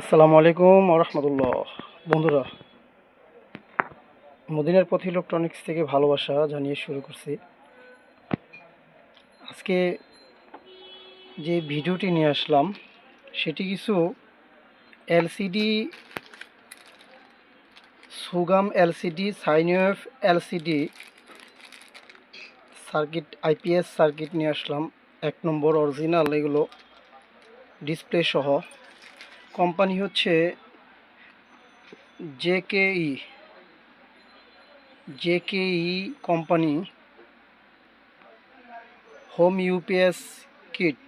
আসসালামু আলাইকুম রহমতুল্লাহ। বন্ধুরা, মদিনার পথ ইলেকট্রনিক্স থেকে ভালোবাসা জানিয়ে শুরু করছি। আজকে যে ভিডিওটি নিয়ে আসলাম, সেটি কিছু LCD Sugam LCD sine wave LCD circuit, IPS circuit নিয়ে আসলাম। এক নম্বর অরিজিনাল এগুলো ডিসপ্লে সহ। কোম্পানি হচ্ছে JKE. JKE company home UPS kit.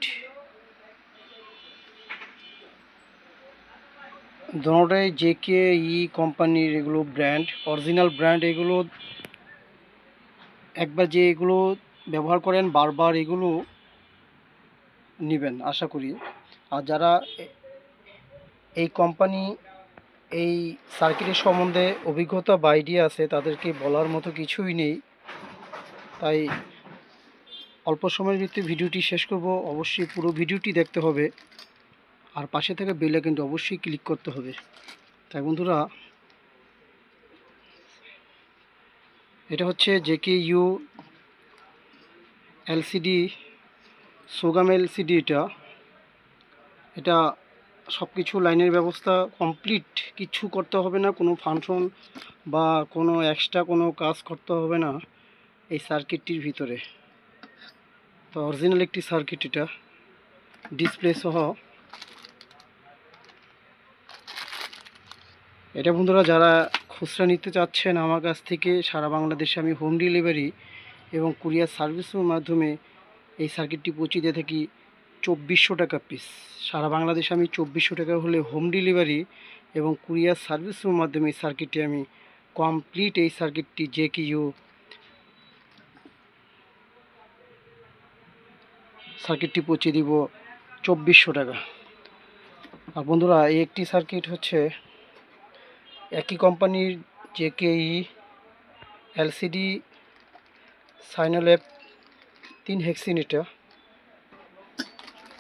দোনোটাই জেকেই কোম্পানির এগুলো ব্র্যান্ড, অরিজিনাল ব্র্যান্ড এগুলো একবার যে এগুলো ব্যবহার করেন বারবার এগুলো নেবেন, আশা করি। আর যারা এই কোম্পানি এই সার্কিটের সম্বন্ধে অভিজ্ঞতা বা আইডিয়া আছে, তাদেরকে বলার মতো কিছুই নেই। তাই অল্প সময়ের ভিতরে ভিডিওটি শেষ করব। অবশ্যই পুরো ভিডিওটি দেখতে হবে। আর পাশে থাকা বেলে কিন্তু অবশ্যই ক্লিক করতে হবে। তাই বন্ধুরা, এটা হচ্ছে JK U LCD Sogam LCD এটা। এটা সব কিছু লাইনের ব্যবস্থা কমপ্লিট কিছু করতে হবে না, কোনো ফাংশন বা কোনো এক্সট্রা কোনো কাজ করতে হবে না এই সার্কিটটির ভিতরে। তো অরিজিনাল একটি সার্কিট এটা ডিসপ্লে সহ। এটা বন্ধুরা যারা খুচরা নিতে চাচ্ছেন আমার কাছ থেকে, সারা বাংলাদেশে আমি হোম ডেলিভারি এবং কুরিয়ার সার্ভিসের মাধ্যমে এই সার্কিটটি পৌঁছে দিয়ে থাকি। চব্বিশশো টাকা পিস সারা বাংলাদেশে আমি চব্বিশশো টাকা হলে হোম ডেলিভারি এবং কুরিয়ার সার্ভিসের মাধ্যমে এই সার্কিটটি আমি কমপ্লিট এই সার্কিটটি যে কি ইউ সার্কিটটি পৌঁছে দিব চব্বিশশো টাকা। আর বন্ধুরা, এই একটি সার্কিট হচ্ছে একই কোম্পানির যে কেই এলসিডি সাইনোল্যাব তিন হেক্সিন এটা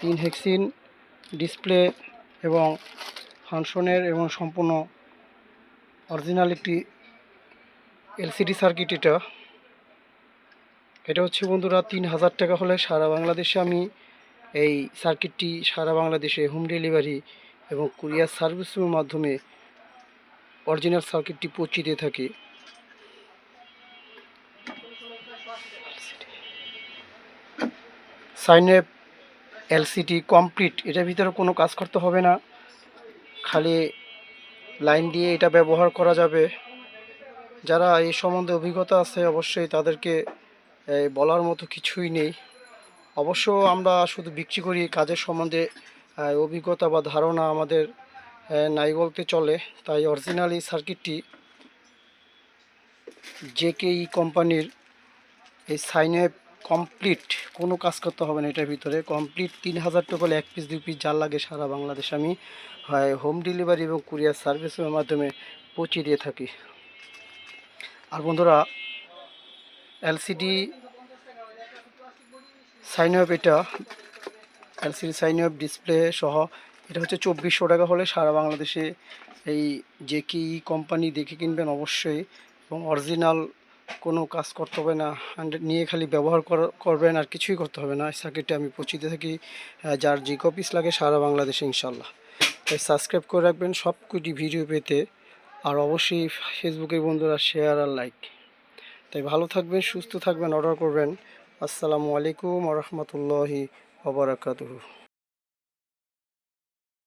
তিন হেক্সিন ডিসপ্লে এবং ফাংশনের এবং সম্পূর্ণ অরিজিনাল একটি এলসিডি সার্কিট এটা। এটা হচ্ছে বন্ধুরা তিন হাজার টাকা হলে সারা বাংলাদেশে আমি এই সার্কিটটি সারা বাংলাদেশে হোম ডেলিভারি এবং কুরিয়ার সার্ভিসের মাধ্যমে অরিজিনাল সার্কিটটি পৌঁছে দিয়ে থাকি। সাইনওয়েভ এলসিডি কমপ্লিট, এটার ভিতরে কোনো কাজ করতে হবে না। খালি লাইন দিয়ে এটা ব্যবহার করা যাবে। যারা এই সম্বন্ধে অভিজ্ঞতা আছে, অবশ্যই তাদেরকে বলার মতো কিছুই নেই। অবশ্য আমরা শুধু বিক্রি করি কাজের সম্বন্ধে অভিজ্ঞতা বা ধারণা আমাদের নাই বলতে চলে। তাই অরিজিনাল এই সার্কিটটি জেকেই কোম্পানির এই সাইনে কমপ্লিট কোনো কাজ করতে হবে না এটার ভিতরে। কমপ্লিট তিন হাজার টাকা হলে এক পিস দুই পিস যার লাগে সারা বাংলাদেশ আমি, হয় হোম ডেলিভারি এবং কুরিয়ার সার্ভিসের মাধ্যমে পৌঁছে দিয়ে থাকি। আর বন্ধুরা এলসিডি সাইন আপ এটা এলসিডি সাইন আপ ডিসপ্লে সহ, এটা হচ্ছে চব্বিশশো টাকা হলে সারা বাংলাদেশে এই যে কি কোম্পানি দেখে কিনবেন অবশ্যই, এবং অরিজিনাল কোনো কাজ করতে হবে না নিয়ে খালি ব্যবহার করবেন আর কিছুই করতে হবে না। এই সার্কিটে আমি পৌঁছিতে থাকি যার যে কপিস লাগে সারা বাংলাদেশে ইনশাল্লাহ। তাই সাবস্ক্রাইব করে রাখবেন সব কটি ভিডিও পেতে, আর অবশ্যই ফেসবুকের বন্ধুরা শেয়ার আর লাইক তাই ভালো থাকবেন, সুস্থ থাকবেন অর্ডার করবেন। আসসালামু আলাইকুম রহমতুল্লাহি ওবরাকাতুহু